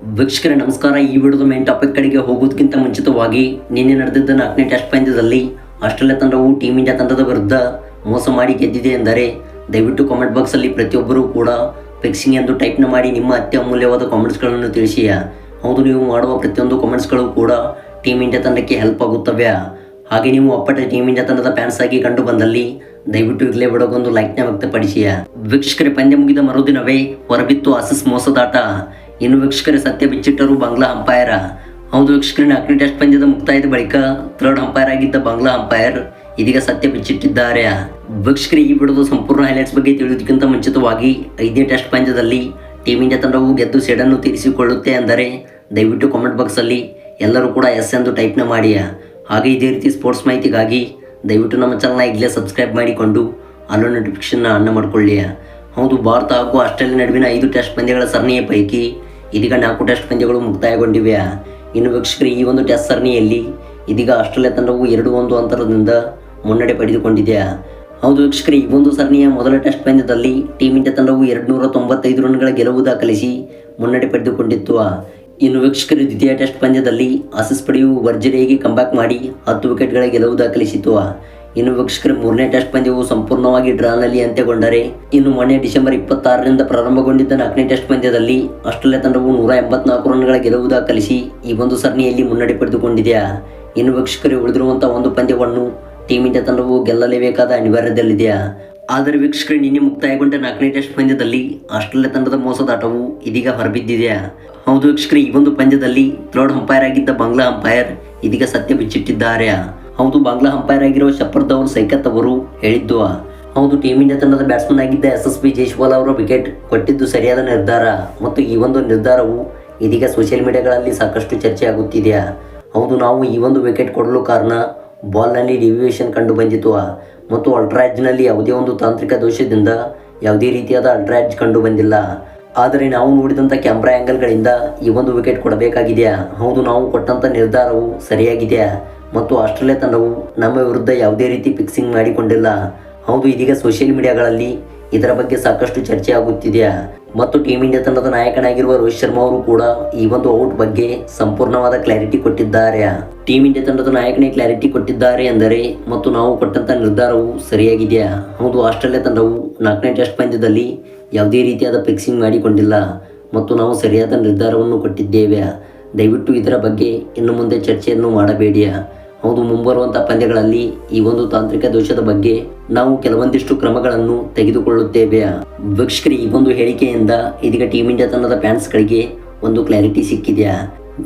ವೀಕ್ಷಕರೇ, ನಮಸ್ಕಾರ. ಈ ವಿಡಿಯೋದ ಮೇನ್ ಟಾಪಿಕ್ ಕಡೆಗೆ ಹೋಗೋದಕ್ಕಿಂತ ಮುಂಚಿತವಾಗಿ ನಿನ್ನೆ ನಡೆದಿದ್ದ ನಾಲ್ಕನೇ ಟೆಸ್ಟ್ ಪಂದ್ಯದಲ್ಲಿ ಆಸ್ಟ್ರೇಲಿಯಾ ತಂಡವು ಟೀಮ್ ಇಂಡಿಯಾ ತಂಡದ ವಿರುದ್ಧ ಮೋಸ ಮಾಡಿ ಗೆದ್ದಿದೆ ಎಂದರೆ ದಯವಿಟ್ಟು ಕಾಮೆಂಟ್ ಬಾಕ್ಸಲ್ಲಿ ಪ್ರತಿಯೊಬ್ಬರೂ ಕೂಡ ಫಿಕ್ಸಿಂಗ್ ಎಂದು ಟೈಪ್ನ ಮಾಡಿ ನಿಮ್ಮ ಅತ್ಯಮೂಲ್ಯವಾದ ಕಾಮೆಂಟ್ಸ್ಗಳನ್ನು ತಿಳಿಸಿ. ಹೌದು, ನೀವು ಮಾಡುವ ಪ್ರತಿಯೊಂದು ಕಾಮೆಂಟ್ಸ್ಗಳು ಕೂಡ ಟೀಮ್ ಇಂಡಿಯಾ ತಂಡಕ್ಕೆ ಹೆಲ್ಪ್ ಆಗುತ್ತವೆ. ಹಾಗೆ ನೀವು ಅಪ್ಪಟ ಟೀಮ್ ಇಂಡಿಯಾ ತಂಡದ ಫ್ಯಾನ್ಸ್ ಆಗಿ ಕಂಡು ಬಂದಲ್ಲಿ ದಯವಿಟ್ಟು ಇಲ್ಲೇ ಬಿಡೋಗೊಂದು ಲೈಕ್ನ ವ್ಯಕ್ತಪಡಿಸಿಯ ವೀಕ್ಷಕರೇ, ಪಂದ್ಯ ಮುಗಿದ ಮರುದಿನವೇ ಹೊರಬಿತ್ತು ಆಸಿಸ್ ಮೋಸದಾಟ. ಇನ್ನು ವೀಕ್ಷಕರೇ ಸತ್ಯ ಬಿಚ್ಚಿಟ್ಟರು ಬಂಗ್ಲಾ ಅಂಪೈರ್. ಹೌದು ವೀಕ್ಷಕರೇ ನಾಲ್ಕನೇ ಟೆಸ್ಟ್ ಪಂದ್ಯದ ಮುಕ್ತಾಯದ ಬಳಿಕ ಥರ್ಡ್ ಅಂಪೈರ್ ಆಗಿದ್ದ ಬಂಗ್ಲಾ ಅಂಪೈರ್ ಇದೀಗ ಸತ್ಯ ಬಿಚ್ಚಿಟ್ಟಿದ್ದಾರೆ. ವೀಕ್ಷಕರೇ, ಈ ವಿಡಿಯೋದ ಸಂಪೂರ್ಣ ಹೈಲೈಟ್ಸ್ ಬಗ್ಗೆ ತಿಳಿಯೋದಕ್ಕಿಂತ ಮುಂಚಿತವಾಗಿ ಐದನೇ ಟೆಸ್ಟ್ ಪಂದ್ಯದಲ್ಲಿ ಟೀಮ್ ಇಂಡಿಯಾ ತಂಡವು ಗೆದ್ದು ಸೆಡನ್ನು ತೀರಿಸಿಕೊಳ್ಳುತ್ತೆ ಅಂದರೆ ದಯವಿಟ್ಟು ಕಾಮೆಂಟ್ ಬಾಕ್ಸಲ್ಲಿ ಎಲ್ಲರೂ ಕೂಡ ಎಸ್ ಎಂದು ಟೈಪ್ನ ಮಾಡಿ. ಹಾಗೆ ಇದೇ ರೀತಿ ಸ್ಪೋರ್ಟ್ಸ್ ಮಾಹಿತಿಗಾಗಿ ದಯವಿಟ್ಟು ನಮ್ಮ ಚಾನಲ್ನ ಈಗಲೇ ಸಬ್ಸ್ಕ್ರೈಬ್ ಮಾಡಿಕೊಂಡು ಅಲ್ಲೋ ನೋಟಿಫಿಕೇಶನ್ನ ಅನ್ನ ಮಾಡಿಕೊಳ್ಳಿ. ಹೌದು, ಭಾರತ ಹಾಗೂ ಆಸ್ಟ್ರೇಲಿಯಾ ನಡುವಿನ ಐದು ಟೆಸ್ಟ್ ಪಂದ್ಯಗಳ ಸರಣಿಯ ಪೈಕಿ ಇದೀಗ ನಾಲ್ಕು ಟೆಸ್ಟ್ ಪಂದ್ಯಗಳು ಮುಕ್ತಾಯಗೊಂಡಿವೆ ಇನ್ನು ವೀಕ್ಷಕರು, ಈ ಒಂದು ಟೆಸ್ಟ್ ಸರಣಿಯಲ್ಲಿ ಇದೀಗ ಆಸ್ಟ್ರೇಲಿಯಾ ತಂಡವು ಎರಡು ಒಂದು ಅಂತರದಿಂದ ಮುನ್ನಡೆ ಪಡೆದುಕೊಂಡಿದೆ ಹೌದು ವೀಕ್ಷಕರೇ, ಈ ಒಂದು ಸರಣಿಯ ಮೊದಲ ಟೆಸ್ಟ್ ಪಂದ್ಯದಲ್ಲಿ ಟೀಮ್ ಇಂಡಿಯಾ ತಂಡವು ಎರಡುನೂರ ತೊಂಬತ್ತೈದು ರನ್ಗಳ ಗೆಲುವು ದಾಖಲಿಸಿ ಮುನ್ನಡೆ ಪಡೆದುಕೊಂಡಿತ್ತು. ಇನ್ನು ವೀಕ್ಷಕರು, ದ್ವಿತೀಯ ಟೆಸ್ಟ್ ಪಂದ್ಯದಲ್ಲಿ ಆಸೀಸ್ ಪಡೆಯು ವರ್ಜರಿಯಾಗಿ ಕಂಬ್ಯಾಕ್ ಮಾಡಿ ಹತ್ತು ವಿಕೆಟ್ಗಳ ಗೆಲುವು ದಾಖಲಿಸಿತು ಇನ್ನು ವೀಕ್ಷಕರ, ಮೂರನೇ ಟೆಸ್ಟ್ ಪಂದ್ಯವು ಸಂಪೂರ್ಣವಾಗಿ ಡ್ರಾನಲ್ಲಿ ಅಂತ್ಯಗೊಂಡರೆ, ಇನ್ನು ಮೊನ್ನೆ ಡಿಸೆಂಬರ್ ಇಪ್ಪತ್ತಾರರಿಂದ ಪ್ರಾರಂಭಗೊಂಡಿದ್ದ ನಾಲ್ಕನೇ ಟೆಸ್ಟ್ ಪಂದ್ಯದಲ್ಲಿ ಆಸ್ಟ್ರೇಲಿಯಾ ತಂಡವು ನೂರ ಎಂಬತ್ನಾಲ್ಕು ರನ್ಗಳ ಗೆಲುವು ದಾಖಲಿಸಿ ಈ ಒಂದು ಸರಣಿಯಲ್ಲಿ ಮುನ್ನಡೆ ಪಡೆದುಕೊಂಡಿದೆ. ಇನ್ನು ವೀಕ್ಷಕರು ಉಳಿದಿರುವಂತಹ ಒಂದು ಪಂದ್ಯವನ್ನು ಟೀಮ್ ಇಂಡಿಯಾ ತಂಡವು ಗೆಲ್ಲಲೇಬೇಕಾದ ಅನಿವಾರ್ಯದಲ್ಲಿದೆ ಆದರೆ ವೀಕ್ಷಕರು, ನಿನ್ನೆ ಮುಕ್ತಾಯಗೊಂಡ ನಾಲ್ಕನೇ ಟೆಸ್ಟ್ ಪಂದ್ಯದಲ್ಲಿ ಆಸ್ಟ್ರೇಲಿಯಾ ತಂಡದ ಮೋಸದಾಟವು ಇದೀಗ ಹೊರಬಿದ್ದಿದೆ. ಹೌದು ವೀಕ್ಷಕರು, ಈ ಒಂದು ಪಂದ್ಯದಲ್ಲಿ ಥರ್ಡ್ ಅಂಪೈರ್ ಆಗಿದ್ದ ಬಾಂಗ್ಲಾ ಅಂಪೈರ್ ಇದೀಗ ಸತ್ಯ ಬಿಚ್ಚಿಟ್ಟಿದ್ದಾರೆ. ಹೌದು, ಬಾಂಗ್ಲಾ ಅಂಪೈರ್ ಆಗಿರೋ ಶಪರ್ ಧವನ್ ಸೈಕತ್ ಅವರು ಹೇಳಿದ್ದು ಹೌದು ಟೀಮ್ ಇಂಡಿಯಾ ತಂಡದ ಬ್ಯಾಟ್ಸ್ಮನ್ ಆಗಿದ್ದ ಎಸ್ ಎಸ್ ಪಿ ಜೈಶ್ವಾಲ್ ಅವರು ವಿಕೆಟ್ ಕೊಟ್ಟಿದ್ದು ಸರಿಯಾದ ನಿರ್ಧಾರ. ಮತ್ತು ಈ ಒಂದು ನಿರ್ಧಾರವು ಇದೀಗ ಸೋಷಿಯಲ್ ಮೀಡಿಯಾಗಳಲ್ಲಿ ಸಾಕಷ್ಟು ಚರ್ಚೆ ಆಗುತ್ತಿದೆಯಾ ಹೌದು, ನಾವು ಈ ಒಂದು ವಿಕೆಟ್ ಕೊಡಲು ಕಾರಣ ಬಾಲ್ನಲ್ಲಿ ಡಿವಿಯೇಷನ್ ಕಂಡು ಬಂದಿತು ಮತ್ತು ಅಲ್ಟ್ರಾಜ್ನಲ್ಲಿ ಯಾವುದೇ ಒಂದು ತಾಂತ್ರಿಕ ದೋಷದಿಂದ ಯಾವುದೇ ರೀತಿಯಾದ ಅಲ್ಟ್ರಾಜ್ ಕಂಡು ಬಂದಿಲ್ಲ ಆದರೆ ನಾವು ನೋಡಿದಂಥ ಕ್ಯಾಮ್ರಾ ಆ್ಯಂಗಲ್ಗಳಿಂದ ಈ ಒಂದು ವಿಕೆಟ್ ಕೊಡಬೇಕಾಗಿದೆಯಾ ಹೌದು, ನಾವು ಕೊಟ್ಟಂಥ ನಿರ್ಧಾರವು ಸರಿಯಾಗಿದೆ ಮತ್ತು ಆಸ್ಟ್ರೇಲಿಯಾ ತಂಡವು ನಮ್ಮ ವಿರುದ್ಧ ಯಾವುದೇ ರೀತಿ ಫಿಕ್ಸಿಂಗ್ ಮಾಡಿಕೊಂಡಿಲ್ಲ. ಹೌದು, ಇದೀಗ ಸೋಷಿಯಲ್ ಮೀಡಿಯಾಗಳಲ್ಲಿ ಇದರ ಬಗ್ಗೆ ಸಾಕಷ್ಟು ಚರ್ಚೆ ಆಗುತ್ತಿದೆ. ಮತ್ತು ಟೀಮ್ ಇಂಡಿಯಾ ತಂಡದ ನಾಯಕನಾಗಿರುವ ರೋಹಿತ್ ಶರ್ಮಾ ಅವರು ಕೂಡ ಈ ಒಂದು ಔಟ್ ಬಗ್ಗೆ ಸಂಪೂರ್ಣವಾದ ಕ್ಲಾರಿಟಿ ಕೊಟ್ಟಿದ್ದಾರೆ. ಟೀಮ್ ಇಂಡಿಯಾ ತಂಡದ ನಾಯಕನೇ ಕ್ಲಾರಿಟಿ ಕೊಟ್ಟಿದ್ದಾರೆ ಎಂದರೆ ಮತ್ತು ನಾವು ಕೊಟ್ಟಂತಹ ನಿರ್ಧಾರವು ಸರಿಯಾಗಿದೆಯಾ ಹೌದು, ಆಸ್ಟ್ರೇಲಿಯಾ ತಂಡವು ನಾಲ್ಕನೇ ಟೆಸ್ಟ್ ಪಂದ್ಯದಲ್ಲಿ ಯಾವುದೇ ರೀತಿಯಾದ ಫಿಕ್ಸಿಂಗ್ ಮಾಡಿಕೊಂಡಿಲ್ಲ ಮತ್ತು ನಾವು ಸರಿಯಾದ ನಿರ್ಧಾರವನ್ನು ಕೊಟ್ಟಿದ್ದೇವೆ. ದಯವಿಟ್ಟು ಇದರ ಬಗ್ಗೆ ಇನ್ನು ಮುಂದೆ ಚರ್ಚೆಯನ್ನು ಮಾಡಬೇಡಿ. ಹೌದು ಮುಂಬರುವಂತಹ ಪಂದ್ಯಗಳಲ್ಲಿ ಈ ಒಂದು ತಾಂತ್ರಿಕ ದೋಷದ ಬಗ್ಗೆ ನಾವು ಕೆಲವೊಂದಿಷ್ಟು ಕ್ರಮಗಳನ್ನು ತೆಗೆದುಕೊಳ್ಳುತ್ತೇವೆ. ವೀಕ್ಷಕರಿ, ಈ ಒಂದು ಹೇಳಿಕೆಯಿಂದ ಇದೀಗ ಟೀಮ್ ಇಂಡಿಯಾ ತಂಡದ ಫ್ಯಾನ್ಸ್ಗಳಿಗೆ ಒಂದು ಕ್ಲಾರಿಟಿ ಸಿಕ್ಕಿದೆಯಾ?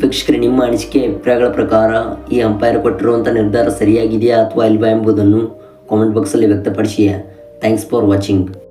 ವೀಕ್ಷಕರೇ, ನಿಮ್ಮ ಅನಿಸಿಕೆ, ಅಭಿಪ್ರಾಯಗಳ ಪ್ರಕಾರ ಈ ಅಂಪೈರ್ ಕೊಟ್ಟಿರುವಂಥ ನಿರ್ಧಾರ ಸರಿಯಾಗಿದೆಯಾ ಅಥವಾ ಇಲ್ವಾ ಎಂಬುದನ್ನು ಕಾಮೆಂಟ್ ಬಾಕ್ಸಲ್ಲಿ ವ್ಯಕ್ತಪಡಿಸಿಯಾ. Thanks for watching